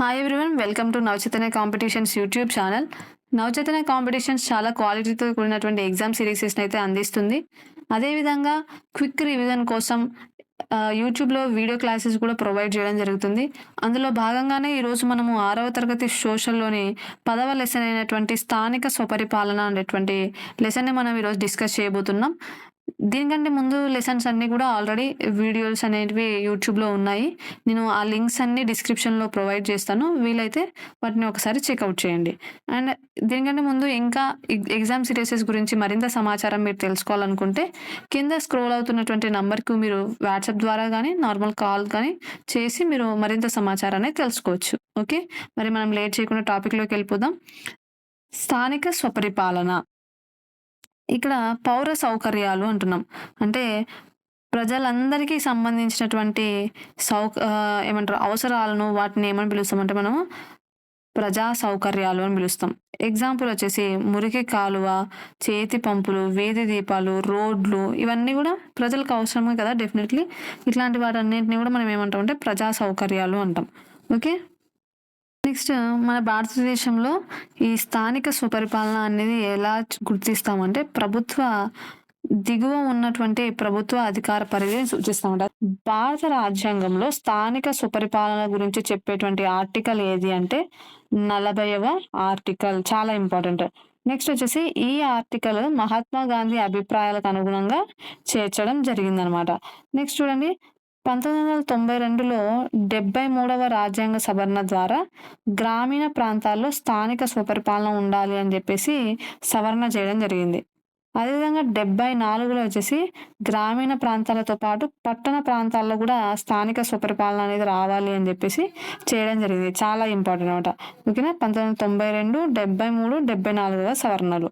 Hi everyone welcome to Navachaitanya competitions YouTube channel Navachaitanya competitions చాలా క్వాలిటీతో కూడినటువంటి exam సిరీసెస్ని అయితే అందిస్తుంది. అదేవిధంగా క్విక్ రివిజన్ కోసం యూట్యూబ్లో వీడియో క్లాసెస్ కూడా ప్రొవైడ్ చేయడం జరుగుతుంది. అందులో భాగంగానే ఈరోజు మనము ఆరవ తరగతి సోషల్లోని పదవ లెసన్ అయినటువంటి స్థానిక స్వపరిపాలన అనేటువంటి లెసన్ని మనం ఈరోజు డిస్కస్ చేయబోతున్నాం. దీనికంటే ముందు లెసన్స్ అన్నీ కూడా ఆల్రెడీ వీడియోస్ అనేటివి యూట్యూబ్లో ఉన్నాయి. నేను ఆ లింక్స్ అన్ని డిస్క్రిప్షన్లో ప్రొవైడ్ చేస్తాను. వీలైతే వాటిని ఒకసారి చెక్అవుట్ చేయండి. అండ్ దీనికంటే ముందు ఇంకా ఎగ్జామ్ సిరీసెస్ గురించి మరింత సమాచారం మీరు తెలుసుకోవాలనుకుంటే కింద స్క్రోల్ అవుతున్నటువంటి నంబర్కు మీరు వాట్సాప్ ద్వారా కానీ నార్మల్ కాల్ కానీ చేసి మీరు మరింత సమాచారాన్ని తెలుసుకోవచ్చు. ఓకే మరి మనం లేట్ చేయకుండా టాపిక్లోకి వెళ్ళిపోదాం. స్థానిక స్వపరిపాలన. ఇక్కడ పౌర సౌకర్యాలు అంటున్నాం. అంటే ప్రజలందరికీ సంబంధించినటువంటి సౌ ఏమంటారు అవసరాలను వాటిని ఏమని పిలుస్తామంటే మనము ప్రజా సౌకర్యాలు అని పిలుస్తాం. ఎగ్జాంపుల్ వచ్చేసి మురికి కాలువ చేతి పంపులు వేది దీపాలు రోడ్లు ఇవన్నీ కూడా ప్రజలకు అవసరమే కదా డెఫినెట్లీ ఇట్లాంటి వాటన్నిటిని కూడా మనం ఏమంటాం అంటే ప్రజా సౌకర్యాలు అంటాం. ఓకే నెక్స్ట్ మన భారతదేశంలో ఈ స్థానిక సుపరిపాలన అనేది ఎలా గుర్తిస్తామంటే ప్రభుత్వ దిగువ ఉన్నటువంటి ప్రభుత్వ అధికార పరిధిని సూచిస్తామంట. భారత రాజ్యాంగంలో స్థానిక సుపరిపాలన గురించి చెప్పేటువంటి ఆర్టికల్ ఏది అంటే నలభైవ ఆర్టికల్ చాలా ఇంపార్టెంట్. నెక్స్ట్ వచ్చేసి ఈ ఆర్టికల్ మహాత్మా గాంధీ అభిప్రాయాలకు అనుగుణంగా చేర్చడం జరిగిందనమాట. నెక్స్ట్ చూడండి పంతొమ్మిది వందల తొంభై రెండులో డెబ్బై మూడవ రాజ్యాంగ సవరణ ద్వారా గ్రామీణ ప్రాంతాల్లో స్థానిక స్వపరిపాలన ఉండాలి అని చెప్పేసి సవరణ చేయడం జరిగింది. అదేవిధంగా డెబ్బై నాలుగులో వచ్చేసి గ్రామీణ ప్రాంతాలతో పాటు పట్టణ ప్రాంతాల్లో కూడా స్థానిక స్వపరిపాలన అనేది రావాలి అని చెప్పేసి చేయడం జరిగింది. చాలా ఇంపార్టెంట్ అనమాట ఓకేనా? పంతొమ్మిది వందల తొంభై రెండు డెబ్బై మూడు డెబ్బై నాలుగువ సవరణలు.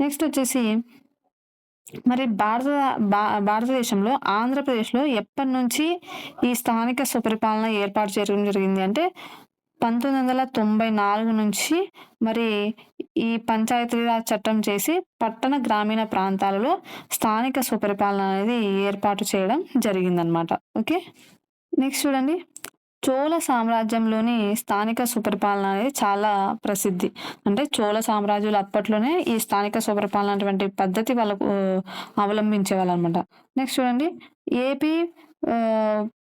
నెక్స్ట్ వచ్చేసి మరి భారత భా భారతదేశంలో ఆంధ్రప్రదేశ్లో ఎప్పటి నుంచి ఈ స్థానిక స్వపరిపాలన ఏర్పాటు చేయడం జరిగింది అంటే పంతొమ్మిది వందల తొంభై నాలుగు నుంచి మరి ఈ పంచాయతీరాజ్ చట్టం చేసి పట్టణ గ్రామీణ ప్రాంతాలలో స్థానిక స్వపరిపాలన అనేది ఏర్పాటు చేయడం జరిగిందనమాట ఓకే? నెక్స్ట్ చూడండి. చోళ సామ్రాజ్యంలోని స్థానిక సుపరిపాలన అనేది చాలా ప్రసిద్ధి. అంటే చోళ సామ్రాజ్యులు అప్పట్లోనే ఈ స్థానిక సుపరిపాలన అటువంటి పద్ధతి వాళ్ళకు అవలంబించేవాళ్ళు అనమాట నెక్స్ట్ చూడండి. ఏపీ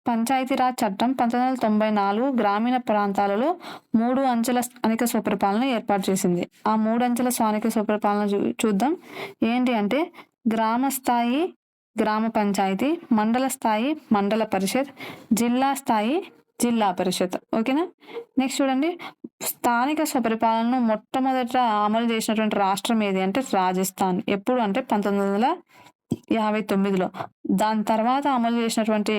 పంచాయతీరాజ్ చట్టం పంతొమ్మిది వందల తొంభై నాలుగు గ్రామీణ ప్రాంతాలలో మూడు అంచెల స్థానిక స్వపరిపాలన ఏర్పాటు చేసింది. ఆ మూడు అంచెల స్థానిక స్వపరిపాలన చూ చూద్దాం. ఏంటి అంటే గ్రామ స్థాయి గ్రామ పంచాయతీ మండల స్థాయి మండల పరిషత్ జిల్లా స్థాయి జిల్లా పరిషత్. ఓకేనా? నెక్స్ట్ చూడండి. స్థానిక స్వపరిపాలనను మొట్టమొదట అమలు చేసినటువంటి రాష్ట్రం ఏది అంటే రాజస్థాన్. ఎప్పుడు అంటే పంతొమ్మిది వందల యాభై తొమ్మిదిలో. దాని తర్వాత అమలు చేసినటువంటి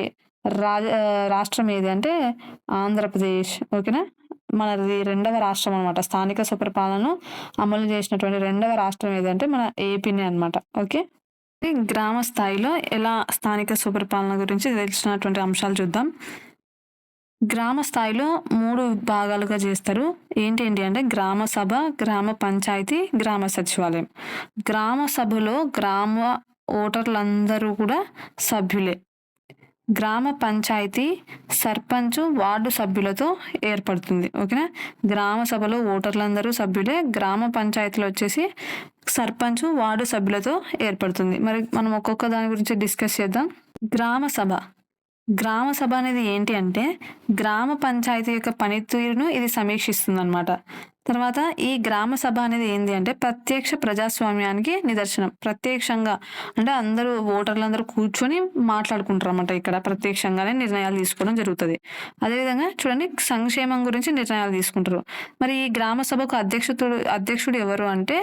రాజ రాష్ట్రం ఏది అంటే ఆంధ్రప్రదేశ్. ఓకేనా? మనది రెండవ రాష్ట్రం అనమాట స్థానిక స్వపరిపాలనను అమలు చేసినటువంటి రెండవ రాష్ట్రం ఏదంటే మన ఏపీని అనమాట ఓకే? గ్రామ స్థాయిలో ఎలా స్థానిక స్వపరిపాలన గురించి తెలిసినటువంటి అంశాలు చూద్దాం. గ్రామ స్థాయిలో మూడు భాగాలుగా చేస్తారు. ఏంటి ఏంటి అంటే గ్రామ సభ గ్రామ పంచాయతీ గ్రామ సచివాలయం. గ్రామ సభలో గ్రామ ఓటర్లందరూ కూడా సభ్యులే. గ్రామ పంచాయతీ సర్పంచ్ వార్డు సభ్యులతో ఏర్పడుతుంది. ఓకేనా? గ్రామ సభలో ఓటర్లందరూ సభ్యులే. గ్రామ పంచాయతీలో వచ్చేసి సర్పంచ్ వార్డు సభ్యులతో ఏర్పడుతుంది. మరి మనం ఒక్కొక్క దాని గురించి డిస్కస్ చేద్దాం. గ్రామ సభ. గ్రామ సభ అనేది ఏంటి అంటే గ్రామ పంచాయతీ యొక్క పనితీరును ఇది సమీక్షిస్తుంది అనమాట తర్వాత ఈ గ్రామ సభ అనేది ఏంటి అంటే ప్రత్యక్ష ప్రజాస్వామ్యానికి నిదర్శనం. ప్రత్యక్షంగా అంటే అందరూ ఓటర్లందరూ కూర్చొని మాట్లాడుకుంటారు అనమాట ఇక్కడ. ప్రత్యక్షంగానే నిర్ణయాలు తీసుకోవడం జరుగుతుంది. అదేవిధంగా చూడండి సంక్షేమం గురించి నిర్ణయాలు తీసుకుంటారు. మరి ఈ గ్రామ సభకు అధ్యక్షుడు అధ్యక్షుడు ఎవరు అంటే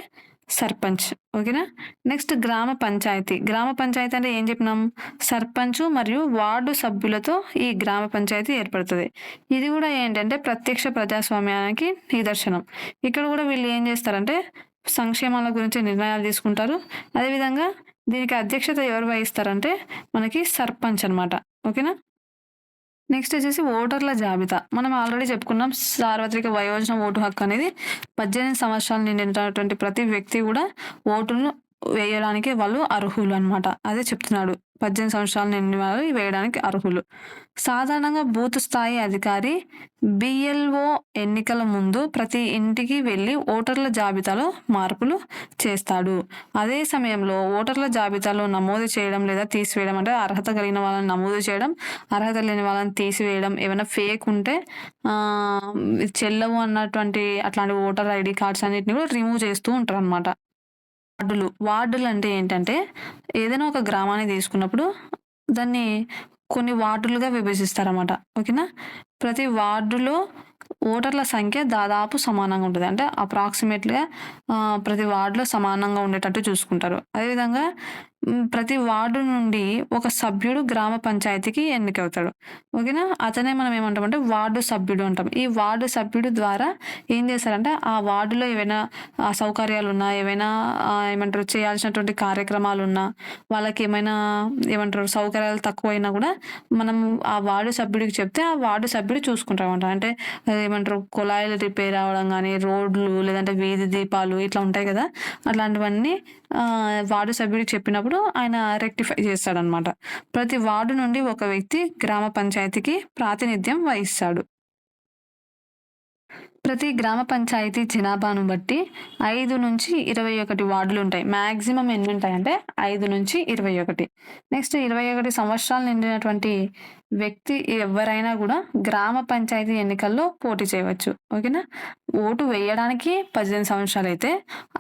సర్పంచ్ ఓకేనా? నెక్స్ట్ గ్రామ పంచాయతీ. గ్రామ పంచాయతీ అంటే ఏం చెప్పినాం? సర్పంచ్ మరియు వార్డు సభ్యులతో ఈ గ్రామ పంచాయతీ ఏర్పడుతుంది. ఇది కూడా ఏంటంటే ప్రత్యక్ష ప్రజాస్వామ్యానికి నిదర్శనం. ఇక్కడ కూడా వీళ్ళు ఏం చేస్తారంటే సంక్షేమాల గురించి నిర్ణయాలు తీసుకుంటారు. అదేవిధంగా దీనికి అధ్యక్షత ఎవరు వహిస్తారంటే మనకి సర్పంచ్ అన్నమాట. ఓకేనా? నెక్స్ట్ వచ్చేసి ఓటర్ల జాబితా. మనం ఆల్రెడీ చెప్పుకున్నాం సార్వత్రిక వయోజన ఓటు హక్కు అనేది పద్దెనిమిది సంవత్సరాలు నిండినటువంటి ప్రతి వ్యక్తి కూడా ఓటును వేయడానికి వాళ్ళు అర్హులు అనమాట అదే చెప్తున్నాడు. పద్దెనిమిది సంవత్సరాలు నిండిన వారు వేయడానికి అర్హులు. సాధారణంగా బూత్ స్థాయి అధికారి బిఎల్ఓ ఎన్నికల ముందు ప్రతి ఇంటికి వెళ్ళి ఓటర్ల జాబితాలో మార్పులు చేస్తాడు. అదే సమయంలో ఓటర్ల జాబితాలో నమోదు చేయడం లేదా తీసివేయడం అంటే అర్హత కలిగిన వాళ్ళని నమోదు చేయడం అర్హత లేని వాళ్ళని తీసివేయడం ఏమైనా ఫేక్ ఉంటే చెల్లవు అన్నటువంటి అట్లాంటి ఓటర్ ఐడి కార్డ్స్ అన్నిటిని కూడా రిమూవ్ చేస్తూ ఉంటారు అనమాట వార్డులు. వార్డులు అంటే ఏంటంటే ఏదైనా ఒక గ్రామాన్ని తీసుకున్నప్పుడు దాన్ని కొన్ని వార్డులుగా విభజిస్తారన్నమాట. ఓకేనా? ప్రతి వార్డులో ఓటర్ల సంఖ్య దాదాపు సమానంగా ఉంటుంది. అంటే అప్రాక్సిమేట్గా ప్రతి వార్డులో సమానంగా ఉండేటట్టు చూసుకుంటారు. అదేవిధంగా ప్రతి వార్డు నుండి ఒక సభ్యుడు గ్రామ పంచాయతీకి ఎన్నికవుతాడు. ఓకేనా? అతనే మనం ఏమంటామంటే వార్డు సభ్యుడు అంటాం. ఈ వార్డు సభ్యుడు ద్వారా ఏం చేస్తారంటే ఆ వార్డులో ఏవైనా సౌకర్యాలు ఉన్నా ఏవైనా ఏమంటారు చేయాల్సినటువంటి కార్యక్రమాలు ఉన్నా వాళ్ళకి ఏమైనా ఏమంటారు సౌకర్యాలు తక్కువైనా కూడా మనం ఆ వార్డు సభ్యుడికి చెప్తే ఆ వార్డు సభ్యుడు చూసుకుంటాం అనమాట అంటే ఏమంటారు కుళాయిలు రిపేర్ అవ్వడం కానీ రోడ్లు లేదంటే వీధి దీపాలు ఇట్లా ఉంటాయి కదా? అట్లాంటివన్నీ వార్డు సభ్యుడికి చెప్పినప్పుడు ఆయన రెక్టిఫై చేస్తాడనమాట. ప్రతి వార్డు నుండి ఒక వ్యక్తి గ్రామ పంచాయతీకి ప్రాతినిధ్యం వహిస్తాడు. ప్రతి గ్రామ పంచాయతీ జనాభాను బట్టి ఐదు నుంచి ఇరవై ఒకటి వార్డులు ఉంటాయి. మ్యాక్సిమం ఎన్ని ఉంటాయంటే ఐదు నుంచి ఇరవై ఒకటి. నెక్స్ట్ ఇరవై ఒకటి సంవత్సరాలు నిండినటువంటి వ్యక్తి ఎవరైనా కూడా గ్రామ పంచాయతీ ఎన్నికల్లో పోటీ చేయవచ్చు ఓకేనా? ఓటు వేయడానికి పద్దెనిమిది సంవత్సరాలు అయితే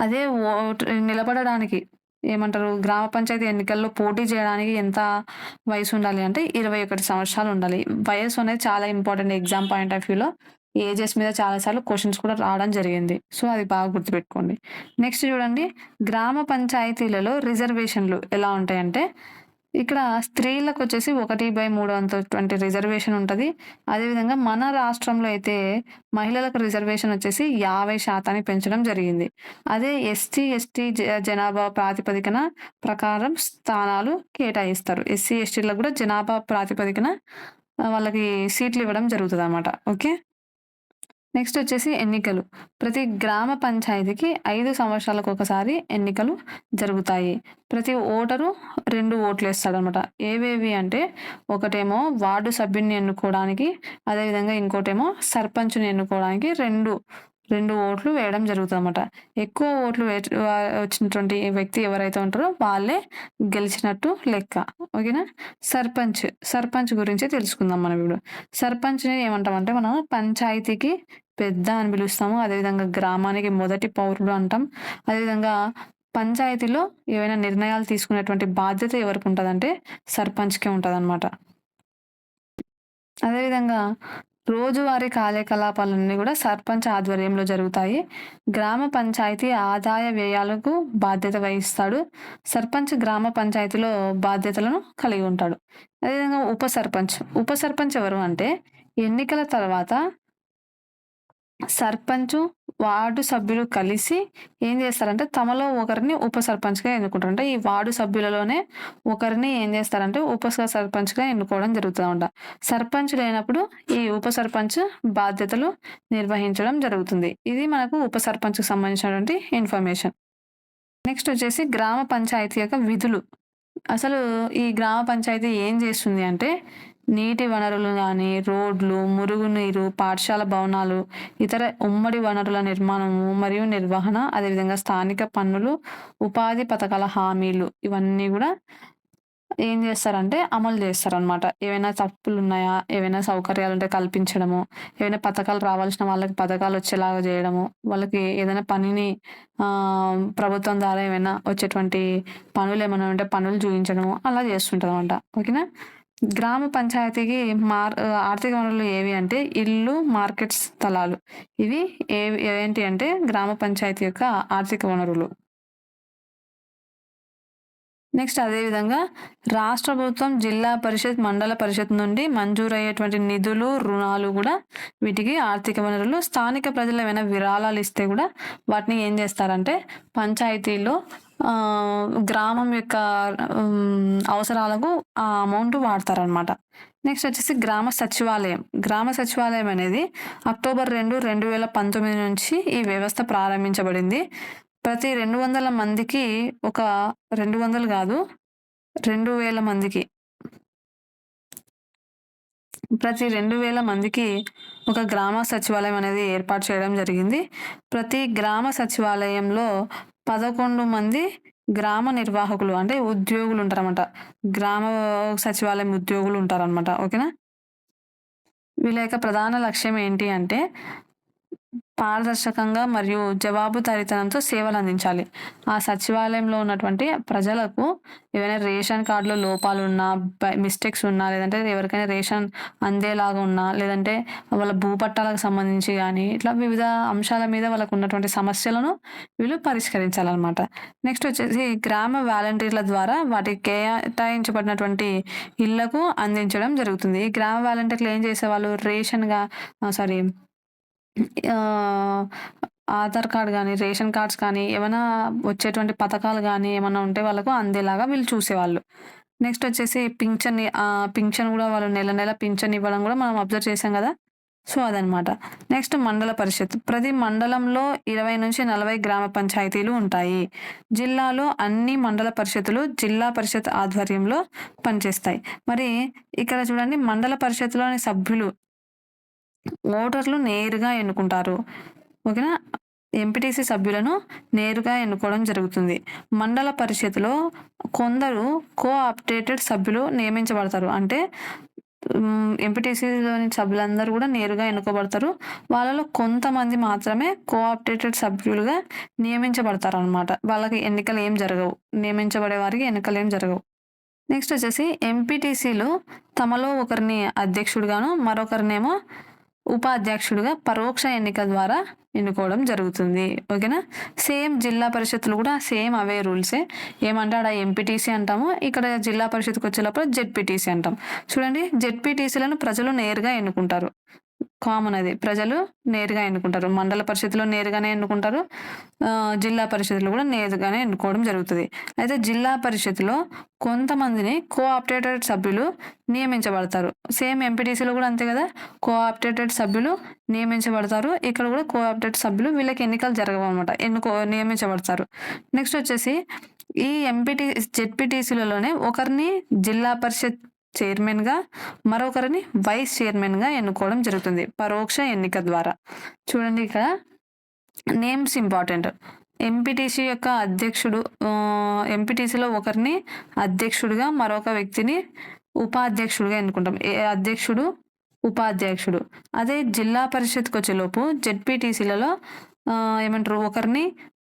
అదే ఓటు నిలబడడానికి ఏమంటారు? గ్రామ పంచాయతీ ఎన్నికల్లో పోటీ చేయడానికి ఎంత వయసు ఉండాలి అంటే ఇరవై ఒకటి సంవత్సరాలు ఉండాలి వయసు అనేది చాలా ఇంపార్టెంట్ ఎగ్జామ్ పాయింట్ ఆఫ్ వ్యూలో. ఏజెస్ మీద చాలాసార్లు క్వశ్చన్స్ కూడా రావడం జరిగింది. సో అది బాగా గుర్తుపెట్టుకోండి. నెక్స్ట్ చూడండి. గ్రామ పంచాయతీలలో రిజర్వేషన్లు ఎలా ఉంటాయంటే ఇక్కడ స్త్రీలకు వచ్చేసి ఒకటి బై మూడు అంతటువంటి రిజర్వేషన్ ఉంటుంది. అదేవిధంగా మన రాష్ట్రంలో అయితే మహిళలకు రిజర్వేషన్ వచ్చేసి యాభై శాతాన్ని పెంచడం జరిగింది. అదే ఎస్టీ ఎస్టీ జనాభా ప్రాతిపదికన ప్రకారం స్థానాలు కేటాయిస్తారు. ఎస్సీ ఎస్టీలకు కూడా జనాభా ప్రాతిపదికన వాళ్ళకి సీట్లు ఇవ్వడం జరుగుతుంది అన్నమాట ఓకే? నెక్స్ట్ వచ్చేసి ఎన్నికలు. ప్రతి గ్రామ పంచాయతీకి ఐదు సంవత్సరాలకు ఒకసారి ఎన్నికలు జరుగుతాయి. ప్రతి ఓటరు రెండు ఓట్లు వేస్తాడు అనమాట ఏవేవి అంటే ఒకటేమో వార్డు సభ్యుని ఎన్నుకోవడానికి అదేవిధంగా ఇంకోటేమో సర్పంచ్ని ఎన్నుకోవడానికి రెండు రెండు ఓట్లు వేయడం జరుగుతుంది అనమాట ఎక్కువ ఓట్లు వే వచ్చినటువంటి వ్యక్తి ఎవరైతే ఉంటారో వాళ్ళే గెలిచినట్టు లెక్క. ఓకేనా? సర్పంచ్ సర్పంచ్ గురించి తెలుసుకుందాం మనం ఇప్పుడు. సర్పంచ్ని ఏమంటామంటే మనం పంచాయతీకి పెద్ద అని పిలుస్తాము. అదేవిధంగా గ్రామానికి మొదటి పౌరుడు అంటాం. అదేవిధంగా పంచాయతీలో ఏవైనా నిర్ణయాలు తీసుకునేటువంటి బాధ్యత ఎవరికి ఉంటుందంటే సర్పంచ్కే ఉంటుంది అనమాట అదేవిధంగా రోజువారీ కార్యకలాపాలన్నీ కూడా సర్పంచ్ ఆధ్వర్యంలో జరుగుతాయి. గ్రామ పంచాయతీ ఆదాయ వ్యయాలకు బాధ్యత వహిస్తాడు. సర్పంచ్ గ్రామ పంచాయతీలో బాధ్యతలను కలిగి ఉంటాడు. అదేవిధంగా ఉప సర్పంచ్. ఉప సర్పంచ్ ఎవరు అంటే ఎన్నికల తర్వాత సర్పంచ్ వార్డు సభ్యులు కలిసి ఏం చేస్తారంటే తమలో ఒకరిని ఉప సర్పంచ్గా ఎన్నుకుంటారు అంటే ఈ వార్డు సభ్యులలోనే ఒకరిని ఏం చేస్తారంటే ఉప సర్పంచ్గా ఎన్నుకోవడం జరుగుతుందంట. సర్పంచ్ లేనప్పుడు ఈ ఉప సర్పంచ్ బాధ్యతలు నిర్వహించడం జరుగుతుంది. ఇది మనకు ఉప సర్పంచ్కి సంబంధించినటువంటి ఇన్ఫర్మేషన్. నెక్స్ట్ వచ్చేసి గ్రామ పంచాయతీ యొక్క విధులు. అసలు ఈ గ్రామ పంచాయతీ ఏం చేస్తుంది అంటే నీటి వనరులు కానీ రోడ్లు మురుగునీరు పాఠశాల భవనాలు ఇతర ఉమ్మడి వనరుల నిర్మాణము మరియు నిర్వహణ అదేవిధంగా స్థానిక పన్నులు ఉపాధి పథకాల హామీలు ఇవన్నీ కూడా ఏం చేస్తారంటే అమలు చేస్తారనమాట ఏవైనా తప్పులు ఉన్నాయా ఏవైనా సౌకర్యాలు ఉంటే కల్పించడము ఏవైనా పథకాలు రావాల్సిన వాళ్ళకి పథకాలు వచ్చేలాగా చేయడము వాళ్ళకి ఏదైనా పనిని ప్రభుత్వం ద్వారా ఏమైనా వచ్చేటువంటి పనులు ఏమైనా ఉంటే పనులు చూపించడము అలా చేస్తుంటారు అనమాట ఓకేనా? గ్రామ పంచాయతీకి మార్ ఆర్థిక వనరులు ఏవి అంటే ఇల్లు మార్కెట్ స్థలాలు. ఇవి ఏవి ఏంటి అంటే గ్రామ పంచాయతీ యొక్క ఆర్థిక వనరులు. నెక్స్ట్ అదేవిధంగా రాష్ట్ర ప్రభుత్వం జిల్లా పరిషత్ మండల పరిషత్ నుండి మంజూరయ్యేటువంటి నిధులు రుణాలు కూడా వీటికి ఆర్థిక వనరులు. స్థానిక ప్రజలు ఏమైనా విరాళాలు ఇస్తే కూడా వాటిని ఏం చేస్తారంటే పంచాయతీలో గ్రామం యొక్క అవసరాలకు ఆ అమౌంట్ వాడతారనమాట నెక్స్ట్ వచ్చేసి గ్రామ సచివాలయం. గ్రామ సచివాలయం అనేది అక్టోబర్ రెండు రెండు వేల పంతొమ్మిది నుంచి ఈ వ్యవస్థ ప్రారంభించబడింది. ప్రతి 200 మందికి ఒక రెండు వందలు కాదు రెండు వేల మందికి. ప్రతి 2000 మందికి ఒక గ్రామ సచివాలయం అనేది ఏర్పాటు చేయడం జరిగింది. ప్రతి గ్రామ సచివాలయంలో 11 మంది గ్రామ నిర్వాహకులు అంటే ఉద్యోగులు ఉంటారన్నమాట. గ్రామ సచివాలయం ఉద్యోగులు ఉంటారన్నమాట. ఓకేనా? వీళ్ళ యొక్క ప్రధాన లక్ష్యం ఏంటి అంటే పారదర్శకంగా మరియు జవాబుదారీతనంతో సేవలు అందించాలి. ఆ సచివాలయంలో ఉన్నటువంటి ప్రజలకు ఏవైనా రేషన్ కార్డులో లోపాలున్నా, బై మిస్టేక్స్ ఉన్నా, లేదంటే ఎవరికైనా రేషన్ అందేలాగా ఉన్నా, లేదంటే వాళ్ళ భూపట్టాలకు సంబంధించి కానీ ఇట్లా వివిధ అంశాల మీద వాళ్ళకు ఉన్నటువంటి సమస్యలను వీళ్ళు పరిష్కరించాలన్నమాట. నెక్స్ట్ వచ్చేసి గ్రామ వాలంటీర్ల ద్వారా వాటికి కేటాయించబడినటువంటి ఇళ్ళకు అందించడం జరుగుతుంది. ఈ గ్రామ వాలంటీర్లు ఏం చేసేవాళ్ళు రేషన్‌గా సారీ ఆధార్ కార్డ్ కానీ రేషన్ కార్డ్స్ కానీ, ఏమైనా వచ్చేటువంటి పథకాలు కానీ ఏమన్నా ఉంటే వాళ్ళకు అందేలాగా వీళ్ళు చూసేవాళ్ళు. నెక్స్ట్ వచ్చేసి పింఛన్ పింఛన్ కూడా వాళ్ళు నెల నెల పింఛన్ ఇవ్వడం కూడా మనం అబ్జర్వ్ చేశాం కదా సో, అదనమాట. నెక్స్ట్ మండల పరిషత్. ప్రతి మండలంలో 20-40 గ్రామ పంచాయతీలు ఉంటాయి. జిల్లాలో అన్ని మండల పరిషత్తులు జిల్లా పరిషత్ ఆధ్వర్యంలో పనిచేస్తాయి. మరి ఇక్కడ చూడండి మండల పరిషత్‌లోని సభ్యులు ఓటర్లు నేరుగా ఎన్నుకుంటారు. ఓకేనా? ఎంపీటీసీ సభ్యులను నేరుగా ఎన్నుకోవడం జరుగుతుంది. మండల పరిషత్‌లో కొందరు కో ఆప్టేటెడ్ సభ్యులు నియమించబడతారు. అంటే ఎంపీటీసీలోని సభ్యులందరూ కూడా నేరుగా ఎన్నుకోబడతారు. వాళ్ళలో కొంతమంది మాత్రమే కో ఆప్టేటెడ్ సభ్యులుగా నియమించబడతారనమాట. వాళ్ళకి ఎన్నికలు ఏం జరగవు. నియమించబడే వారికి ఎన్నికలు ఏం జరగవు. నెక్స్ట్ వచ్చేసి ఎంపీటీసీలు తమలో ఒకరిని అధ్యక్షుడిగాను, మరొకరినేమో ఉపాధ్యక్షుడిగా పరోక్ష ఎన్నిక ద్వారా ఎన్నుకోవడం జరుగుతుంది. ఓకేనా? సేమ్ జిల్లా పరిషత్తులు కూడా సేమ్ అవే రూల్సే. ఏమంటే ఆడ ఎంపీటీసీ అంటాము. ఇక్కడ జిల్లా పరిషత్కి వచ్చేటప్పుడు జెడ్పీటీసీ అంటాం. చూడండి జెడ్పీటీసీలను ప్రజలు నేరుగా ఎన్నుకుంటారు. కామన్ అది. ప్రజలు నేరుగా ఎన్నుకుంటారు. మండల పరిషత్‌లో నేరుగానే ఎన్నుకుంటారు. జిల్లా పరిషత్‌లో కూడా నేరుగానే ఎన్నుకోవడం జరుగుతుంది అయితే జిల్లా పరిషత్‌లో కొంతమందిని కోఆపరేటెడ్ సభ్యులు నియమించబడతారు. సేమ్ ఎంపీటీసీలో కూడా అంతే కదా కోఆపరేటెడ్ సభ్యులు నియమించబడతారు. ఇక్కడ కూడా కో సభ్యులు వీళ్ళకి ఎన్నికలు జరగవన్నమాట ఎన్నుకో నియమించబడతారు. నెక్స్ట్ వచ్చేసి ఈ ఎంపీటీ జెడ్పీటీసీలలోనే ఒకరిని జిల్లా పరిషత్ చైర్మన్‌గా, మరొకరిని వైస్ చైర్మన్‌గా ఎన్నుకోవడం జరుగుతుంది. పరోక్ష ఎన్నిక ద్వారా. చూడండి ఇక్కడ నేమ్స్ ఇంపార్టెంట్. ఎంపీటీసీ యొక్క అధ్యక్షుడు ఎంపీటీసీలో ఒకరిని అధ్యక్షుడిగా, మరొక వ్యక్తిని ఉపాధ్యక్షుడిగా ఎన్నుకుంటాం. ఏ అధ్యక్షుడు, ఉపాధ్యక్షుడు. అదే జిల్లా పరిషత్కి వచ్చేలోపు జెడ్పీటీసీలలో ఏమంటారు ఒకరిని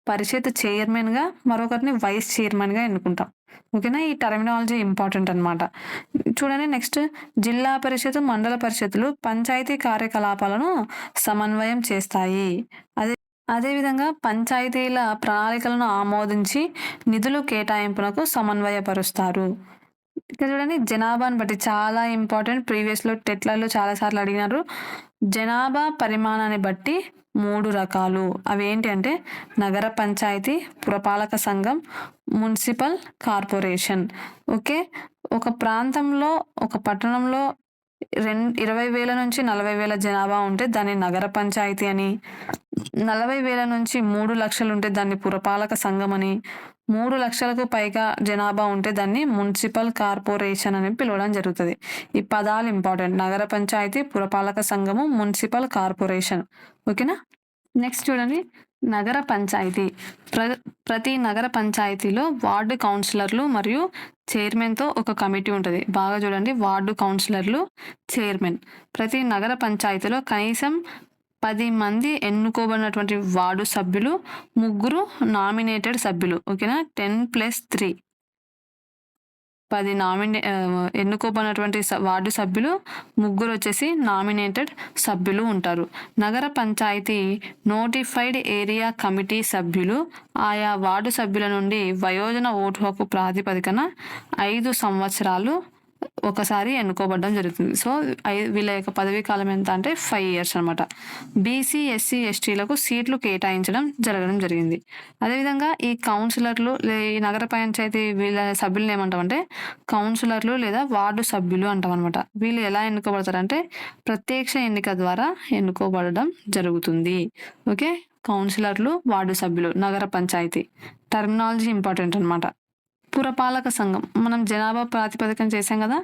పరిషత్ చైర్మన్‌గా, మరొకరిని వైస్ చైర్మన్‌గా ఎన్నుకుంటాం. ఓకేనా? ఈ టర్మినాలజీ ఇంపార్టెంట్ అనమాట. చూడండి నెక్స్ట్ జిల్లా పరిషత్, మండల పరిషత్తులు పంచాయతీ కార్యకలాపాలను సమన్వయం చేస్తాయి. అదే అదేవిధంగా పంచాయతీల ప్రణాళికలను ఆమోదించి నిధులు కేటాయింపునకు సమన్వయపరుస్తారు. ఇక్కడ చూడండి జనాభాను బట్టి చాలా ఇంపార్టెంట్. ప్రీవియస్‌లో టెట్‌లలో చాలా సార్లు అడిగినారు. జనాభా పరిమాణాన్ని బట్టి మూడు రకాలు. అవేంటి అంటే నగర పంచాయతీ, పురపాలక సంఘం, మున్సిపల్ కార్పొరేషన్. ఓకే. ఒక ప్రాంతంలో, ఒక పట్టణంలో రెం 20,000 నుంచి నలభై వేల జనాభా ఉంటే దాన్ని నగర పంచాయతీ అని, నలభై వేల నుంచి మూడు లక్షలు ఉంటే దాన్ని పురపాలక సంఘం అని, మూడు లక్షలకు పైగా జనాభా ఉంటే దాన్ని మున్సిపల్ కార్పొరేషన్ అని పిలవడం జరుగుతుంది ఈ పదాలు ఇంపార్టెంట్. నగర పంచాయతీ, పురపాలక సంఘము, మున్సిపల్ కార్పొరేషన్. ఓకేనా? నెక్స్ట్ చూడండి నగర పంచాయతీ. ప్ర ప్రతి నగర పంచాయతీలో వార్డు కౌన్సిలర్లు మరియు చైర్మన్‌తో ఒక కమిటీ ఉంటుంది బాగా చూడండి వార్డు కౌన్సిలర్లు, చైర్మన్. ప్రతి నగర పంచాయతీలో కనీసం పది మంది ఎన్నుకోబడినటువంటి వార్డు సభ్యులు, ముగ్గురు నామినేటెడ్ సభ్యులు. ఓకేనా? 10+3 పది నామినే ఎన్నుకోబడినటువంటి స వార్డు సభ్యులు, ముగ్గురు వచ్చేసి నామినేటెడ్ సభ్యులు ఉంటారు. నగర పంచాయతీ నోటిఫైడ్ ఏరియా కమిటీ సభ్యులు ఆయా వార్డు సభ్యుల నుండి వయోజన ఓటు హక్కు ప్రాతిపదికన ఐదు సంవత్సరాలు ఒకసారి ఎన్నుకోబడడం జరుగుతుంది. సో, వీళ్ళ యొక్క పదవీ కాలం ఎంత అంటే ఫైవ్ ఇయర్స్ అనమాట. బీసీ, ఎస్సీ, ఎస్టీలకు సీట్లు కేటాయించడం జరగడం జరిగింది. అదేవిధంగా ఈ కౌన్సిలర్లు లే ఈ నగర పంచాయతీ వీళ్ళ సభ్యులని ఏమంటామంటే కౌన్సిలర్లు లేదా వార్డు సభ్యులు అంటామనమాట. వీళ్ళు ఎలా ఎన్నుకోబడతారంటే ప్రత్యక్ష ఎన్నిక ద్వారా ఎన్నుకోబడడం జరుగుతుంది. ఓకే. కౌన్సిలర్లు వార్డు సభ్యులు నగర పంచాయతీ టర్మినాలజీ ఇంపార్టెంట్ అనమాట పురపాలక సంఘం. మనం జనాభా ప్రాతిపదికన చేసాం కదా?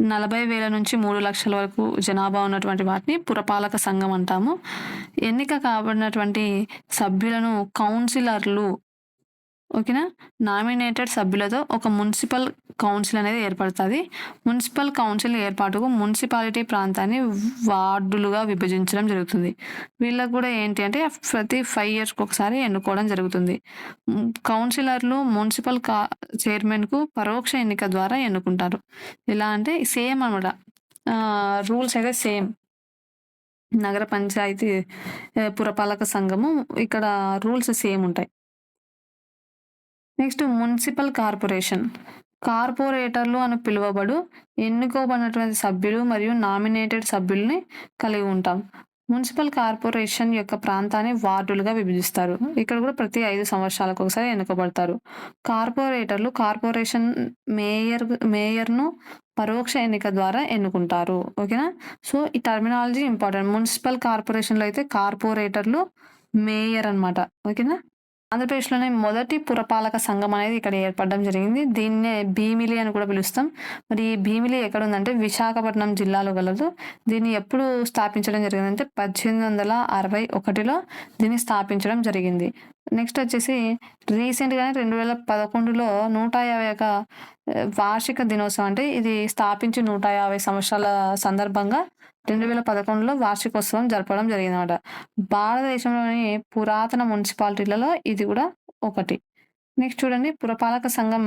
నలభై వేల నుంచి మూడు లక్షల వరకు జనాభా ఉన్నటువంటి వాటిని పురపాలక సంఘం అంటాము. ఎన్నిక కాబడినటువంటి సభ్యులను కౌన్సిలర్లు ఓకేనా? నామినేటెడ్ సభ్యులతో ఒక మున్సిపల్ కౌన్సిల్ అనేది ఏర్పడుతుంది. మున్సిపల్ కౌన్సిల్ ఏర్పాటుకు మున్సిపాలిటీ ప్రాంతాన్ని వార్డులుగా విభజించడం జరుగుతుంది. వీళ్ళకు కూడా ఏంటి అంటే ప్రతి ఫైవ్ ఇయర్స్కి ఒకసారి ఎన్నుకోవడం జరుగుతుంది. కౌన్సిలర్లు మున్సిపల్ కా చైర్మన్కు పరోక్ష ఎన్నిక ద్వారా ఎన్నుకుంటారు. ఎలా అంటే సేమ్ అనమాట రూల్స్ అయితే సేమ్. నగర పంచాయతీ పురపాలక సంఘము ఇక్కడ రూల్స్ సేమ్ ఉంటాయి. Next municipal corporation. కార్పొరేటర్లు అని పిలువబడు ఎన్నుకోబడినటువంటి సభ్యులు మరియు నామినేటెడ్ సభ్యుల్ని కలిగి ఉంటాం. మున్సిపల్ కార్పొరేషన్ యొక్క ప్రాంతాన్ని వార్డులుగా విభజిస్తారు. ఇక్కడ కూడా ప్రతి ఐదు సంవత్సరాలకు ఒకసారి ఎన్నుకోబడతారు. కార్పొరేటర్లు కార్పొరేషన్ మేయర్ మేయర్ను పరోక్ష ఎన్నిక ద్వారా ఎన్నుకుంటారు. ఓకేనా? సో ఈ టర్మినాలజీ ఇంపార్టెంట్. మున్సిపల్ కార్పొరేషన్లో అయితే కార్పొరేటర్లు మేయర్ అనమాట ఓకేనా? ఆంధ్రప్రదేశ్లోనే మొదటి పురపాలక సంఘం అనేది ఇక్కడ ఏర్పడడం జరిగింది. దీన్నే భీమిలి అని కూడా పిలుస్తాం. మరి ఈ భీమిలి ఎక్కడ ఉందంటే విశాఖపట్నం జిల్లాలో గలదు. దీన్ని ఎప్పుడు స్థాపించడం జరిగిందంటే పద్దెనిమిది వందల అరవై ఒకటిలో దీన్ని స్థాపించడం జరిగింది. నెక్స్ట్ వచ్చేసి రీసెంట్గానే రెండు వేల పదకొండులో నూట యాభై ఒక వార్షిక దినోత్సవం అంటే ఇది స్థాపించి నూట యాభై సంవత్సరాల సందర్భంగా రెండు వేల పదకొండులో వార్షికోత్సవం జరపడం జరిగిందన్నమాట. భారతదేశంలోని పురాతన మున్సిపాలిటీలలో ఇది కూడా ఒకటి. నెక్స్ట్ చూడండి పురపాలక సంఘం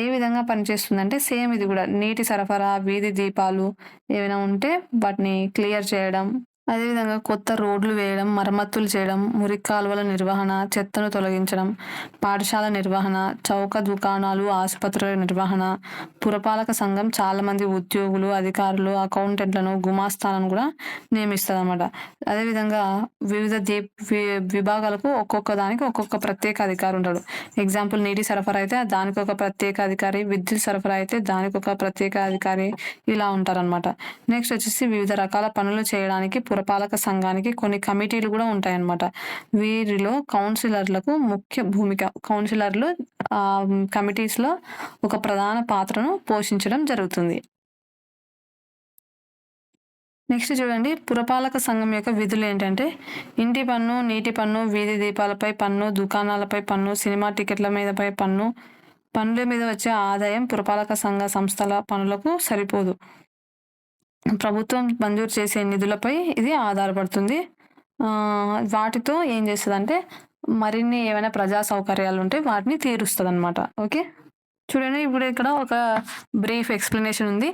ఏ విధంగా పనిచేస్తుందంటే సేమ్ ఇది కూడా. నీటి సరఫరా వీధి దీపాలు ఏమైనా ఉంటే వాటిని క్లియర్ చేయడం అదేవిధంగా కొత్త రోడ్లు వేయడం మరమ్మతులు చేయడం మురికి కాలువల నిర్వహణ చెత్తను తొలగించడం పాఠశాల నిర్వహణ చౌక దుకాణాలు ఆసుపత్రుల నిర్వహణ పురపాలక సంఘం చాలామంది ఉద్యోగులు అధికారులు అకౌంటెంట్లను గుమాస్తాలను కూడా నియమిస్తుంది అనమాట అదేవిధంగా వివిధ విభాగాలకు ఒక్కొక్క దానికి ఒక్కొక్క ప్రత్యేక అధికారి ఉంటాడు. ఎగ్జాంపుల్ నీటి సరఫరా అయితే దానికి ఒక ప్రత్యేక అధికారి విద్యుత్ సరఫరా అయితే దానికి ఒక ప్రత్యేక అధికారి ఇలా ఉంటారనమాట నెక్స్ట్ వచ్చేసి వివిధ రకాల పనులు చేయడానికి పురపాలక సంఘానికి కొన్ని కమిటీలు కూడా ఉంటాయన్నమాట. వీరిలో కౌన్సిలర్లకు ముఖ్య భూమిక కౌన్సిలర్లు ఆ ఒక ప్రధాన పాత్రను పోషించడం జరుగుతుంది. నెక్స్ట్ చూడండి. పురపాలక సంఘం యొక్క విధులు ఏంటంటే ఇంటి పన్ను నీటి పన్ను వీధి దీపాలపై పన్ను దుకాణాలపై పన్ను సినిమా టికెట్ల మీదపై పన్ను పన్నుల మీద వచ్చే ఆదాయం పురపాలక సంఘ సంస్థల పనులకు సరిపోదు. ప్రభుత్వం మంజూరు చేసే నిధులపై ఇది ఆధారపడుతుంది. వాటితో ఏం చేస్తుంది అంటే మరిన్ని ఏమైనా ప్రజా సౌకర్యాలు ఉంటే వాటిని తీరుస్తుంది అనమాట ఓకే? చూడండి ఇప్పుడు ఇక్కడ ఒక బ్రీఫ్ ఎక్స్ప్లెనేషన్ ఉంది.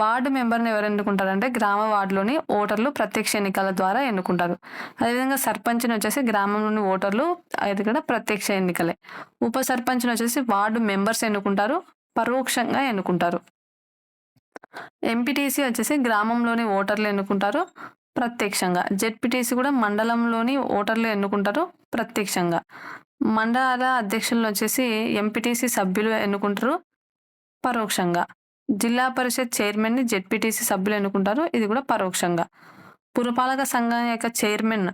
వార్డు మెంబర్ని ఎవరు ఎన్నుకుంటారంటే గ్రామ వార్డులోని ఓటర్లు ప్రత్యక్ష ఎన్నికల ద్వారా ఎన్నుకుంటారు. అదేవిధంగా సర్పంచ్ని వచ్చేసి గ్రామంలోని ఓటర్లు అది కూడా ప్రత్యక్ష ఎన్నికలే. ఉప సర్పంచ్ని వచ్చేసి వార్డు మెంబర్స్ ఎన్నుకుంటారు పరోక్షంగా ఎన్నుకుంటారు. ఎంపీటీసీ వచ్చేసి గ్రామంలోని ఓటర్లు ఎన్నుకుంటారు ప్రత్యక్షంగా. జెడ్పీటీసీ కూడా మండలంలోని ఓటర్లు ఎన్నుకుంటారు ప్రత్యక్షంగా. మండల అధ్యక్షులను వచ్చేసి ఎంపీటీసీ సభ్యులు ఎన్నుకుంటారు పరోక్షంగా. జిల్లా పరిషత్ చైర్మన్ని జెడ్పీటీసీ సభ్యులు ఎన్నుకుంటారు ఇది కూడా పరోక్షంగా. పురపాలక సంఘం యొక్క చైర్మన్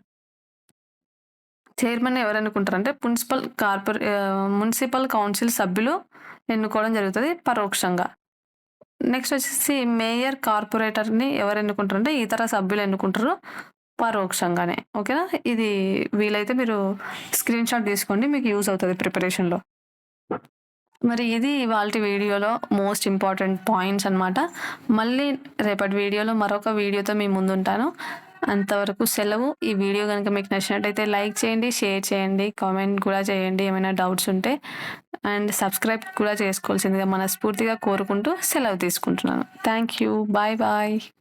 చైర్మన్ ఎవరు ఎన్నుకుంటారు అంటే మున్సిపల్ కార్పొరే మున్సిపల్ కౌన్సిల్ సభ్యులు ఎన్నుకోవడం జరుగుతుంది పరోక్షంగా. నెక్స్ట్ వచ్చేసి మేయర్ కార్పొరేటర్ని ఎవరు ఎన్నుకుంటారు అంటే ఇతర సభ్యులు ఎన్నుకుంటారు పరోక్షంగానే. ఓకేనా? ఇది వీలైతే మీరు స్క్రీన్ షాట్ తీసుకోండి మీకు యూజ్ అవుతుంది ప్రిపరేషన్లో మరి ఇది ఇవాళ వీడియోలో మోస్ట్ ఇంపార్టెంట్ పాయింట్స్ అన్నమాట. మళ్ళీ రేపటి వీడియోలో మరొక వీడియోతో మీ ముందుంటాను. అంతవరకు సెలవు. ఈ వీడియో కనుక మీకు నచ్చినట్టయితే లైక్ చేయండి షేర్ చేయండి కామెంట్ కూడా చేయండి ఏమైనా డౌట్స్ ఉంటే. అండ్ సబ్స్క్రైబ్ కూడా చేసుకోవాల్సిందిగా మనస్ఫూర్తిగా కోరుకుంటూ సెలవు తీసుకుంటున్నాను. Thank you. Bye bye.